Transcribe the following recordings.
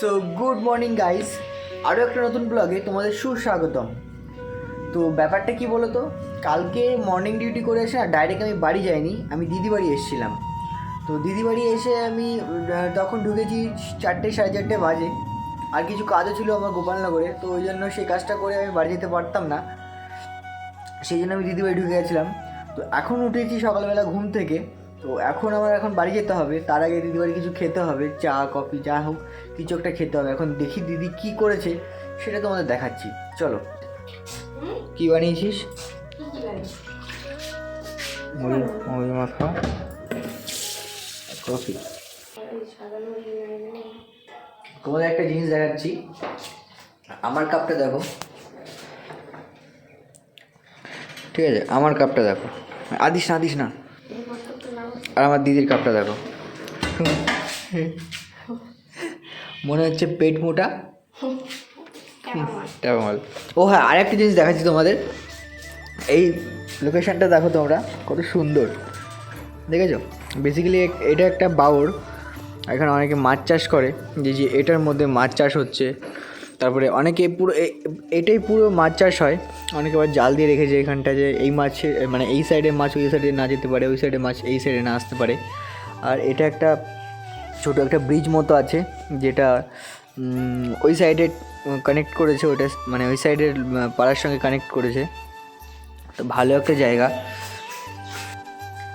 So good morning guys আরও একটা নতুন ব্লগে তোমাদের সুস্বাগতম। তো ব্যাপারটা কি বলো তো কালকে মর্নিং ডিউটি করে এসে আর ডাইরেক্ট আমি বাড়ি যাইনি, আমি দিদি বাড়ি এসেছিলাম। তো দিদি বাড়ি এসে আমি তখন ঢুকেছি চারটে সাড়ে চারটে বাজে। আর কিছু কাজও ছিল আমার গোপালনগরে, তো ওই জন্য সেই কাজটা করে আমি বাড়ি যেতে পারতাম না। সেই জন্য আমি দিদি বাড়ি ঢুকে গেছিলাম। তো এখন উঠেছি সকালবেলা ঘুম থেকে। তো এখন আমার এখন বাড়ি যেতে হবে তার আগে দিদি বাড়ি কিছু খেতে হবে চা কফি যা হোক কিছু একটা খেতে হবে। এখন দেখি দিদি কি করেছে সেটা তোমাদের দেখাচ্ছি। চলো। কি বানিয়েছিস? মুড়ি মুড়ি মাখা কফি। তোমাদের একটা জিনিস দেখাচ্ছি। আমার কাপটা দেখো। ঠিক আছে আমার কাপটা দেখো। আদিস না আদিস না। আর আমার দিদির কাপটা দেখো। মনে হচ্ছে পেট মোটা। টাকামাল ও হ্যাঁ আর একটা জিনিস দেখাচ্ছি তোমাদের। এই লোকেশনটা দেখো তোমরা, কত সুন্দর। দেখেছ? বেসিক্যালি এটা একটা বাউর এখানে অনেকে মাছ চাষ করে। যে যে এটার মধ্যে মাছ চাষ হচ্ছে। তারপরে অনেকে পুরো এটাই পুরো মাছ চাষ হয়। অনেকে আবার জাল দিয়ে রেখেছে এখানটা যে এই মাছে মানে এই সাইডে মাছ ওই সাইডে না যেতে পারে, ওই সাইডে মাছ এই সাইডে না আসতে পারে। আর এটা একটা ছোটো একটা ব্রিজ মতো আছে, যেটা ওই সাইডে কানেক্ট করেছে ওটা মানে ওই সাইডের পাড়ার সঙ্গে কানেক্ট করেছে। তো ভালো একটা জায়গা।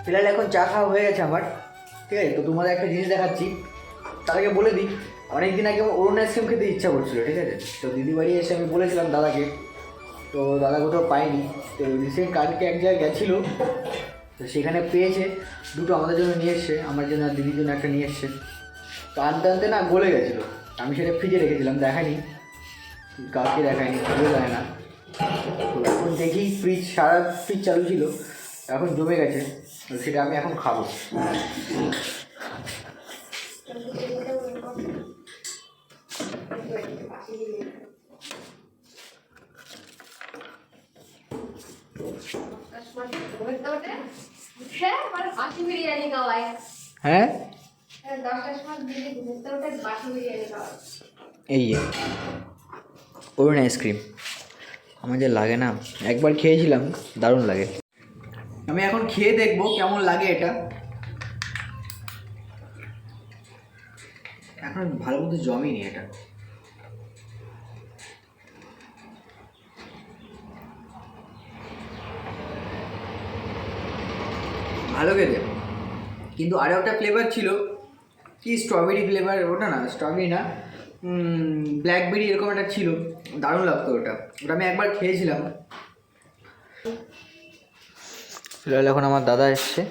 ফিলহাল এখন চা খাওয়া হয়ে গেছে আমার, ঠিক আছে? তো তোমাদের একটা জিনিস দেখাচ্ছি, তার আগে বলে দিই অনেক দিন আগে অরুণ আইসক্রিম খেতে ইচ্ছা করছিল, ঠিক আছে? তো দিদি বাড়ি এসে আমি বলেছিলাম দাদাকে, তো দাদা কোথাও পাইনি তো রিসেন্ট কালকে এক জায়গায় গেছিল, তো সেখানে পেয়েছে, দুটো আমাদের জন্য নিয়ে এসছে, আমার জন্য দিদির জন্য একটা নিয়ে এসছে। তো আনতে আনতে না গলে গেছিল, আমি সেটা ফ্রিজে রেখেছিলাম দেখানি কাউকে দেখায়নি কেউ দেয় না। তো এখন দেখি ফ্রিজ সারা ফ্রিজ চালু ছিল, এখন জমে গেছে, তো সেটা আমি এখন খাব হ্যাঁ মানে বাসি বিরিয়ানি খাওয়ায় হ্যাঁ হ্যাঁ, দশটার সময় দিদি ঘুরতে উঠে বাসি বিরিয়ানি খাওয়ায় এই আইসক্রিম। আমার যে লাগে না, একবার খেয়েছিলাম, দারুণ লাগে। আমি এখন খেয়ে দেখব কেমন লাগে এটা। এখন ভালো মতো জমেনি এটা। ভালো খেতে কিন্তু আরও একটা ফ্লেভার ছিল কি স্ট্রবেরি ফ্লেভার ওটা না স্ট্রবেরি না ব্ল্যাকবেরি এরকম একটা ছিল দারুণ লাগতো ওটা। ওটা আমি একবার খেয়েছিলাম। ফিলহাল এখন আমার দাদা এসছে।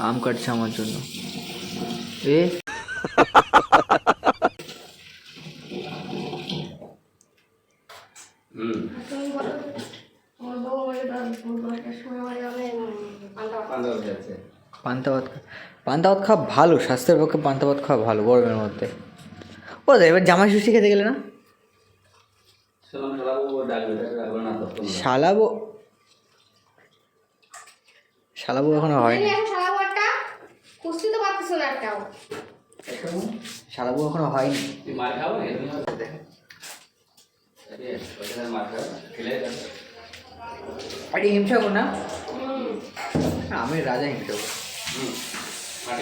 আম কাটছে আমার জন্য। এ? তুমি পান্তা ভাত। পান্তা ভাত খা- পান্তা ভাত খাওয়া ভালো স্বাস্থ্যের পক্ষে পান্তা ভাত খাওয়া ভালো গরমের মধ্যে। ও এবার জামাই ষষ্ঠী খেতে গেলে না? শালাবো শালাবো এখনও হয়নি। এই এখন শালাবো হয়নি। আরে হিমসাগর না হুম না, আমি রাজা হিমসাগর মাছ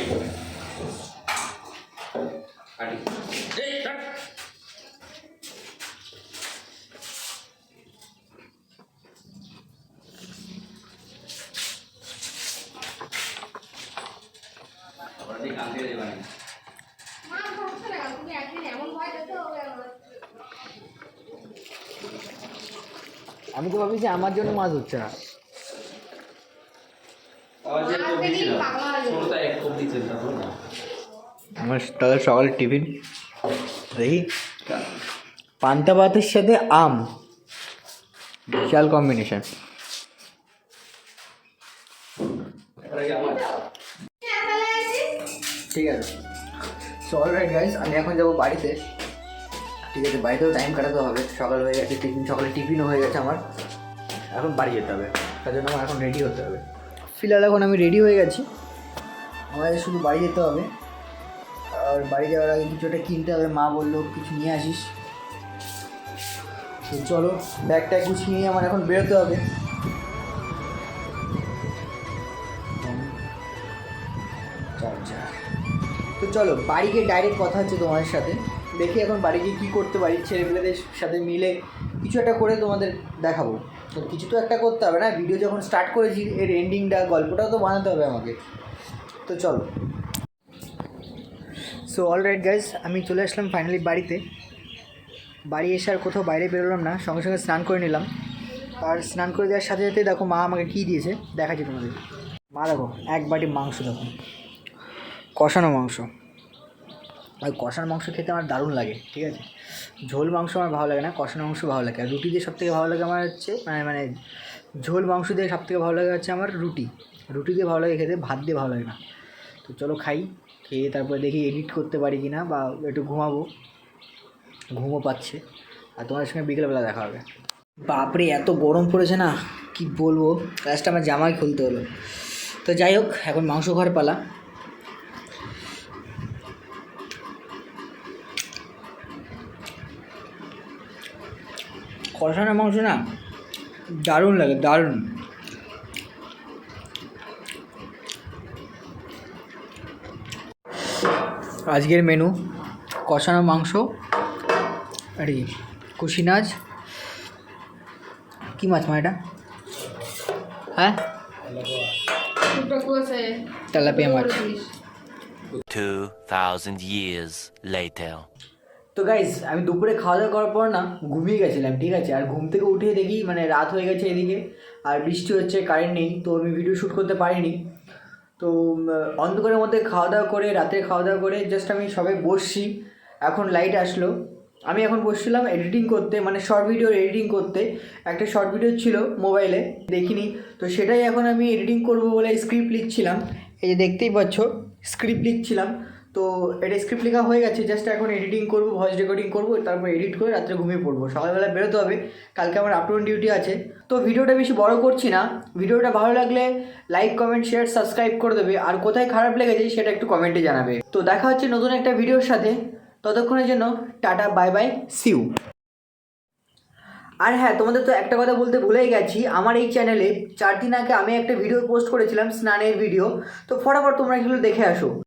আমি তো ভাবি যে আমার জন্য মাছ হচ্ছে না। আমার তাহলে সকালের টিফিন। দেখি। পান্তা ভাতের সাথে আম। বিশাল কম্বিনেশন। ঠিক আছে। সো গাইস আমি এখন যাব বাড়িতে। ঠিক আছে, বাড়িতেও টাইম কাটাতে হবে, সকাল হয়ে গেছে, টিফিন, সকালে টিফিনও হয়ে গেছে আমার। এখন বাড়ি যেতে হবে, তার জন্য আমার এখন রেডি হতে হবে। ফিলহাল এখন আমি রেডি হয়ে গেছি। আমাদের শুধু বাড়ি যেতে হবে। আর বাড়ি যাওয়ার আগে কিছু একটা কিনতে হবে, মা বলল কিছু নিয়ে আসিস। তো চলো, ব্যাগটা গুছিয়ে নিয়ে আমার এখন বেরোতে হবে। তো চলো বাড়ি গিয়ে ডাইরেক্ট কথা হচ্ছে তোমাদের সাথে। দেখি এখন বাড়ি গিয়ে কী করতে পারি, ছেলেপেলেদের সাথে মিলে কিছু একটা করে তোমাদের দেখাবো। তো কিছু তো একটা করতে হবে না ভিডিও যখন স্টার্ট করেছি, এর এন্ডিংটা গল্পটাও তো বানাতে হবে আমাকে। তো চলো। সো অল রাইট গাইজ আমি চলে আসলাম ফাইনালি বাড়িতে। বাড়ি এসে আর কোথাও বাইরে বেরোলাম না, সঙ্গে সঙ্গে স্নান করে নিলাম। আর স্নান করে দেওয়ার সাথে সাথে দেখো, মা আমাকে কী দিয়েছে, দেখাচ্ছি তোমাদের। মা দেখো, এক বাটি মাংস দেখো। কষানো মাংস। আর কষার মাংস খেতে আমার দারুণ লাগে, ঠিক আছে? ঝোল মাংস আমার ভালো লাগে না কষানো মাংস ভালো লাগে। আর রুটি দিয়ে সবথেকে ভালো লাগে আমার হচ্ছে মানে মানে ঝোল মাংস দিয়ে সবথেকে ভালো লাগে হচ্ছে আমার রুটি। রুটি দিয়ে ভালো লাগে খেতে, ভাত দিয়ে ভালো লাগে না। তো চলো খাই, খেয়ে তারপরে দেখি এডিট করতে পারি কি না বা একটু ঘুমাবো। ঘুমও পাচ্ছে। আর তোমাদের সঙ্গে বিকেলবেলা দেখা হবে। বাপরে, এত গরম পড়েছে না, কি বলব? লাস্টে আমার জামাই খুলতে হলো। তো যাই হোক, এখন মাংস ঘর পালা। কষানো মাংস না দারুণ লাগে দারুণ। আজকের মেনু কষানো মাংস আর কি কুশিনাজ কী মাছ মা এটা? হ্যাঁ? তেলাপিয়া মাছ। 2,000 years later. তো গাইজ আমি দুপুরে খাওয়া দাওয়া করার পর না ঘুমিয়ে গেছিলাম, ঠিক আছে? আর ঘুম থেকে উঠে দেখি মানে রাত হয়ে গেছে এদিকে, আর বৃষ্টি হচ্ছে কারেন্ট নেই, তো আমি ভিডিও শ্যুট করতে পারিনি। তো অন্ধকারের মধ্যে খাওয়া দাওয়া করে, রাতে খাওয়া দাওয়া করে জাস্ট আমি সবাই বসছি, এখন লাইট আসলো। আমি এখন বসছিলাম এডিটিং করতে মানে শর্ট ভিডিও এডিটিং করতে। একটা শর্ট ভিডিও ছিল মোবাইলে দেখিনি। তো সেটাই এখন আমি এডিটিং করব বলে স্ক্রিপ্ট লিখছিলাম। এই যে দেখতেই পাচ্ছ স্ক্রিপ্ট লিখছিলাম। তো এটা স্ক্রিপ্ট লেখা হয়ে গেছে জাস্ট এখন এডিটিং করব ভয়েস রেকর্ডিং করব, তারপর এডিট করে রাত্রে ঘুমিয়ে পড়ব। সকালবেলা বেরোতে হবে, কালকে আমার আপলোড ডিউটি আছে। তো ভিডিওটা বেশি বড় করছি না, ভিডিওটা ভালো লাগলে লাইক কমেন্ট শেয়ার সাবস্ক্রাইব করে দেবে। আর কোথায় খারাপ লেগেছে সেটা একটু কমেন্টে জানাবে। তো দেখা হচ্ছে নতুন একটা ভিডিওর সাথে। ততক্ষণের জন্য tata bye bye see you আর হ্যাঁ তোমাদের তো একটা কথা বলতে ভুলেই গেছি, আমার এই চ্যানেলে চার দিন আগে আমি একটা ভিডিও পোস্ট করেছিলাম, স্নানের ভিডিও তো ফটাফট তোমরা এগুলো দেখে আসো।